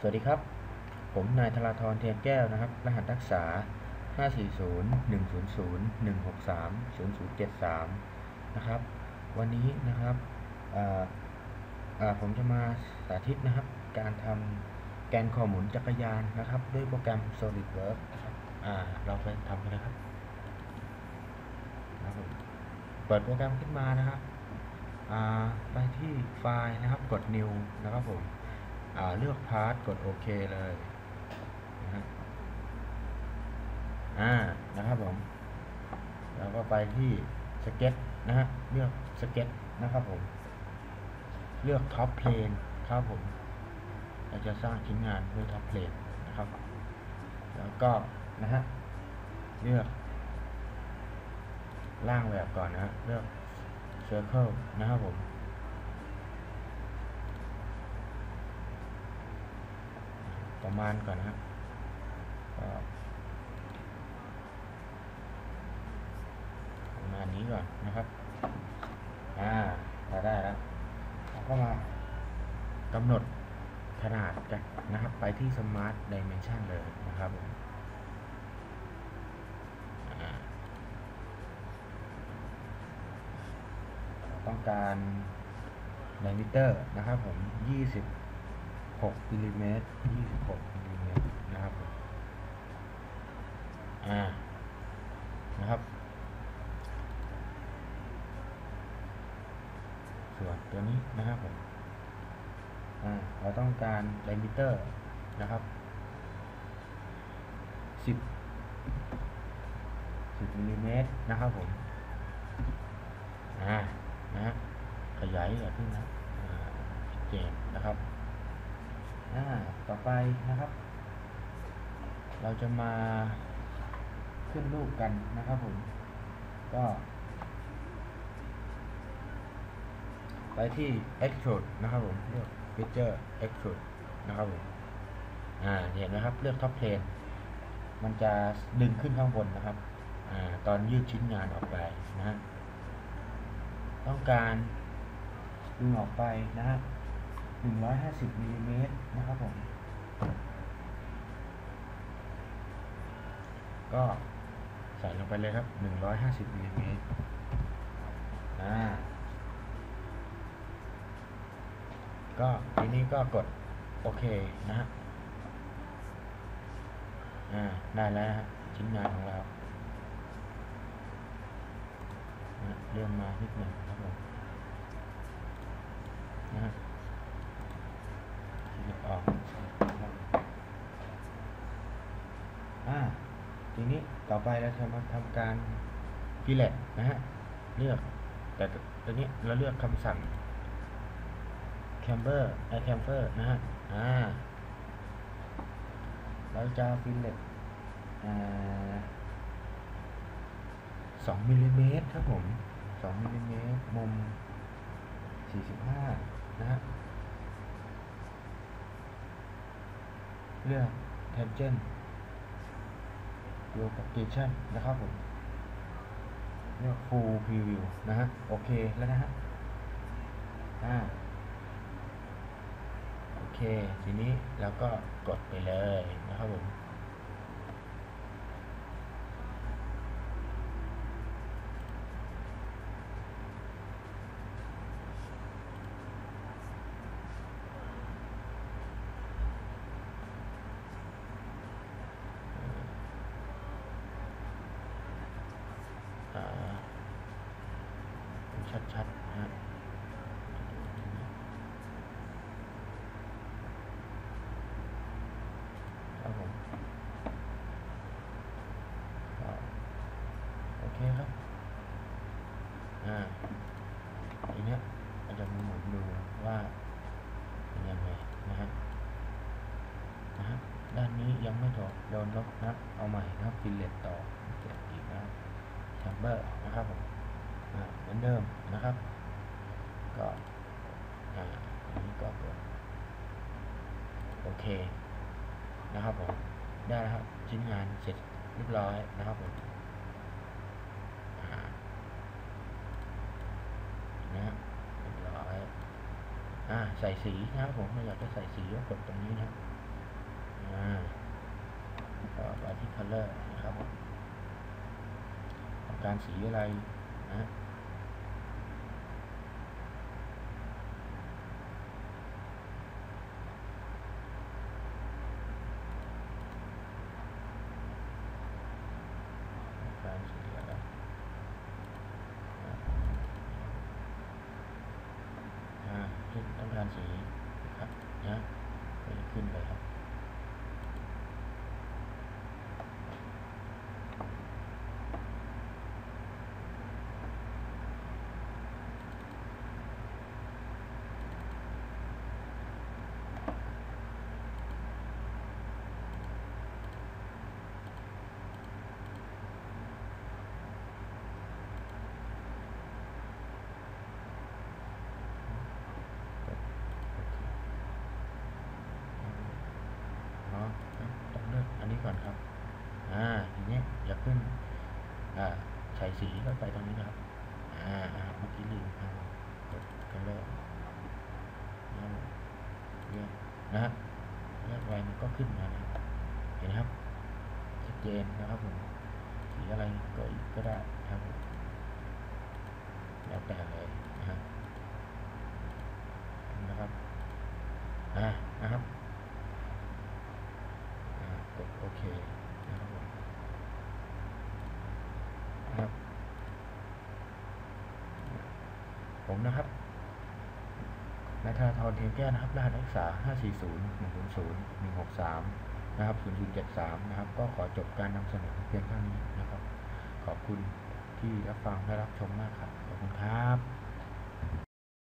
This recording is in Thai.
สวัสดีครับ ผมนายธราธรเทียนแก้วนะครับ รหัสนักศึกษา 540-100-163-0073 นะครับ วันนี้นะครับผมจะมาสาธิตนะครับ การทำแกนคอหมุนจักรยานนะครับ ด้วยโปรแกรม SolidWorks นะครับเราไปทำกันนะครับนะครับเปิดโปรแกรมขึ้นมานะครับไปที่ไฟล์นะครับ กด New นะครับผม เลือกพาร์ทกดโอเคเลยนะฮะอ่านะครับผมแล้วก็ไปที่สเก็ตนะฮะเลือกสเก็ตนะครับผม เลือกท็อปเพลนครับผมเราจะสร้างชิ้นงานด้วยท็อปเพลนนะครับ แล้วก็นะฮะเลือกล่างแบบก่อนนะฮะเลือก Circle นะครับผม ประมาณก่อนนะครับประมาณนี้ก่อนนะครับอ่าเราได้แล้วเราก็มากำหนดขนาดกันนะครับ ไปที่ Smart Dimension เลยนะครับผมต้องการไดมิเตอร์นะครับผม 20 6มิลลิเมตร26มิลลิเมตรนะครับอ่านะครับ ส่วนตัวนี้นะครับผมอ่าเราต้องการไดมิเตอร์นะครับ10 10มิลลิเมตรนะครับผมอ่านะขยายแบบนี้นะอ่าชัดเจนนะครับ อ่าต่อไปนะครับ เราจะมาขึ้นรูปกันนะครับผม ก็ ไปที่ extrude นะครับผมเลือก feature extrude นะครับผมอ่าเห็นไหมครับเลือก top plane มันจะดึงขึ้นข้างบนนะครับอ่าตอนยืดชิ้นงานออกไปนะ ต้องการดึงออกไปนะครับ 150มิลลิเมตรนะครับผมก็ใส่ลงไปเลยครับ 150มิลลิเมตรอ่าก็ทีนี้ก็กดโอเคนะฮะอ่าได้แล้วฮะชิ้นงานของเราเลื่อนมานิดหนึ่งครับผมนะฮะหยิบออกนะครับอ่า ที นี้ต่อไปเราจะมาทำการฟิเลตนะฮะเลือกแต่ตัวนี้เราเลือกคำสั่ง camber ไอ camber นะฮะอ่าเราจะฟิเลตอ่าสองมิลลิเมตรครับผมสองมิลลิเมตรมุมสี่สิบห้านะฮะเลือก tangent rotation นะครับผมเรียก full preview นะฮะ โอเคแล้วนะฮะ อ่า โอเค ทีนี้เราก็กดไปเลยนะครับผม ชัดๆนะฮะครับผมโอเคครับ อ่าทีเนี้ยเราจะมาหมุนดูว่าเป็นยังไงนะฮะนะฮะด้านนี้ยังไม่ถูกโดนลบนะเอาใหม่นะครับฟิลเลตต่อเก็บอีกนะแชมเบอร์นะครับผม เหมือนเดิมนะครับ ก็อ่าอันนี้ก็กดโอเคนะครับผมได้แล้วครับชิ้นงานเสร็จเรียบร้อยนะครับผมนะเรียบร้อยอ่าใส่สีนะครับผมเราอยากจะใส่สีก็กดตรงนี้นะครับอ่าก็ไปที่ color นะครับผมต้องการสีอะไรนะ การสีอะไรอ่าขึ้นต้อ งการสีครับนะก็จะขึ้นเลยครับ อ๋อต้องเลือกอันนี้ก่อนครับ อ่าทีนี้อย่าขึ้นอ่าใส่สีเข้าไปตรงนี้นะครับอ่าอ่าเมื่อกี้ลืมอ่ากดกันเลยเลือกนะฮะเลือกไว้มันก็ขึ้นมานะเห็นไหมครับชัดเจนนะครับผมสีอะไรก็ก็ได้ครับแล้วแต่เลยนะฮะนะครับอ่านะครับ อ่ากดโอเคนะครับผมนะครับ ผมนะครับนายธนาธรเทียนแก้วนะครับ รหัสนักศึกษา 540 100 163 นะครับ 0073 นะครับ ก็ขอจบการนำเสนอเพียงเท่านี้นะครับ ขอบคุณที่รับฟังและรับชมมากครับ ขอบคุณครับ